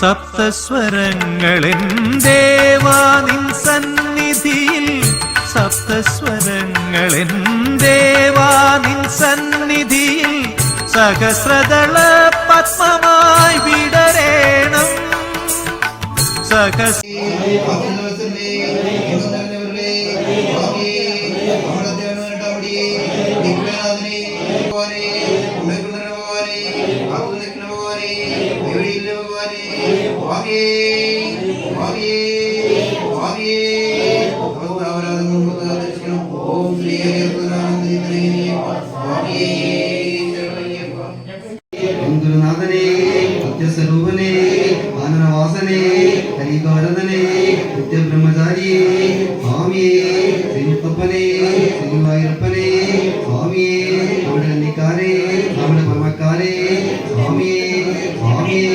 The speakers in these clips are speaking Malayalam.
സപ്തസ്വരങ്ങളെൻ ദേവാ നിൻ സന്നിധിയിൽ സപ്തസ്വരങ്ങളെൻ ദേവാ നിൻ സന്നിധിയിൽ സഹസ്രദള പത്മമായി വിടരേണം சுவாமியே சுவாமியே சுவாமியே ஓம் ஸ்ரீ சுவாமியே குருநாதனே சத்யஸ்வரூபனே ஆனனவாசனே ஹரிகாரதனே நித்திய பிரம்மச்சாரியே சுவாமியே ஸ்ரீமுத்தப்பனே ஸ்ரீவாயிரப்பனே சுவாமியே அவட நிக்காரே அவட பரமக்காரே சுவாமியே சுவாமியே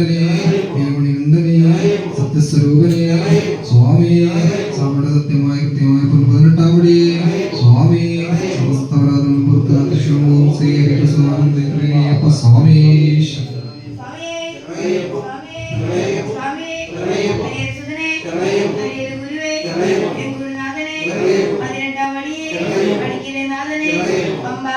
എല്ലാവളി വീരനെ വീരമണി നന്ദനെ സത്യസ്വരൂപനെ സ്വാമി സാമട സത്യമായ കൃത്യമായ പതിനെട്ടാം പടി സ്വാമി സമസ്തപരാധം പുറത്ത് തൃശ്ശൂർ ശ്രീ ഹരികൃഷ്ണാനന്ദ സ്വാമി സ്വാമിയേ സ്വാമിയേ സ്വാമിയേ ഹരേ സുതനേ ഹരേ ഗുരുവേ എൻ ഗുരുനാഥനെ പതിനെട്ടാം വഴിയെ പഠിക്കിലെ നാഥനെ പമ്പാ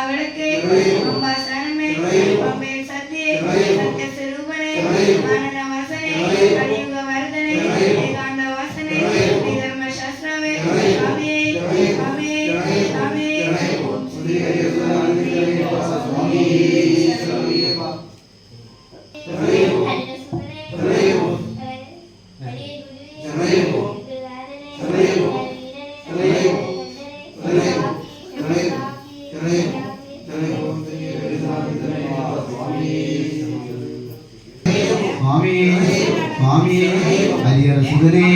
ഹരിഹരസുതനെ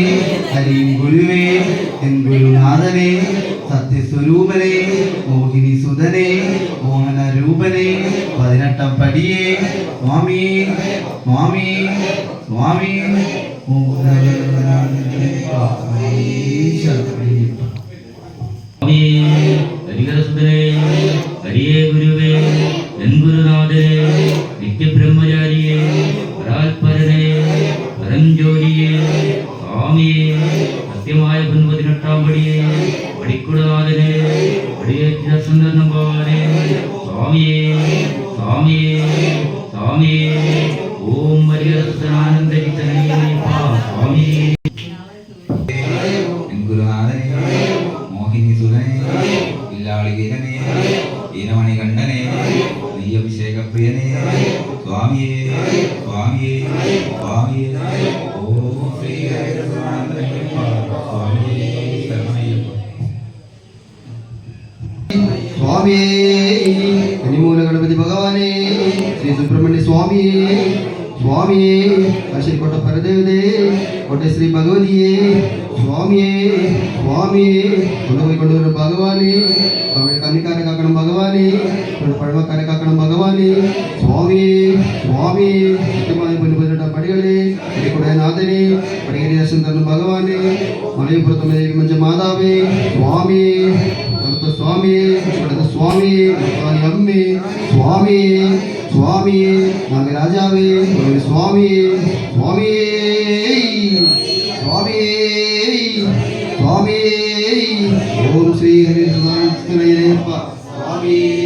ഹരിയും ഗുരുവേ എൻ ഗുരുനാഥനെ സത്യസ്വരൂപനെ മോഹിനി സുതനെ മോഹന രൂപനെ പതിനെട്ടാം പടിയേ സ്വാമി സ്വാമി സ്വാമി സ്വാമിയേ പടിയേറ്റ സുന്ദരം പോലെ സ്വാമിയെ സ്വാമിയെ സ്വാമിയെ ഓം ഹരിഹരസുതനാനന്ദരിതനേ സ്വാമിയേ ഗുരുനാഥനെ മോഹിനി സുതനെ ഇല്ലാളി വീരനെ ഈനമണി കണ്ഠനെ നെയ്യഭിഷേക പ്രിയനെ സ്വാമിയെ സ്വാമിയെ സ്വാമിയെ ഓം ശ്രീ స్వామి. హనిమూల గణపతి భగవానే శ్రీ సుబ్రహ్మణ్య స్వామి. స్వామియే శ్రీ కొట్ట పరదేవదే కొట్ట శ్రీ భగవతియే. స్వామియే స్వామియే కొనవై కొండవరం భగవానే తమిళ కన్నికారి కాకడం భగవానే తమిళ పడవకారి కాకడం భగవానే. స్వామియే స్వామియే సత్యమాయ పని పొందట పడిగలే ఇక్కడ నాథనే పడిగలి దర్శనం తన భగవానే మలయపురతమైన మంచి మాదావే. స్వామియే சுவாமியே எம்மே சுவாமியே சுவாமியே நாங்கள் ராஜாவே சுவாமியே சுவாமியே சுவாமியே சுவாமியே ஓம் ஸ்ரீ ஹரிநாராயண சுவாமியே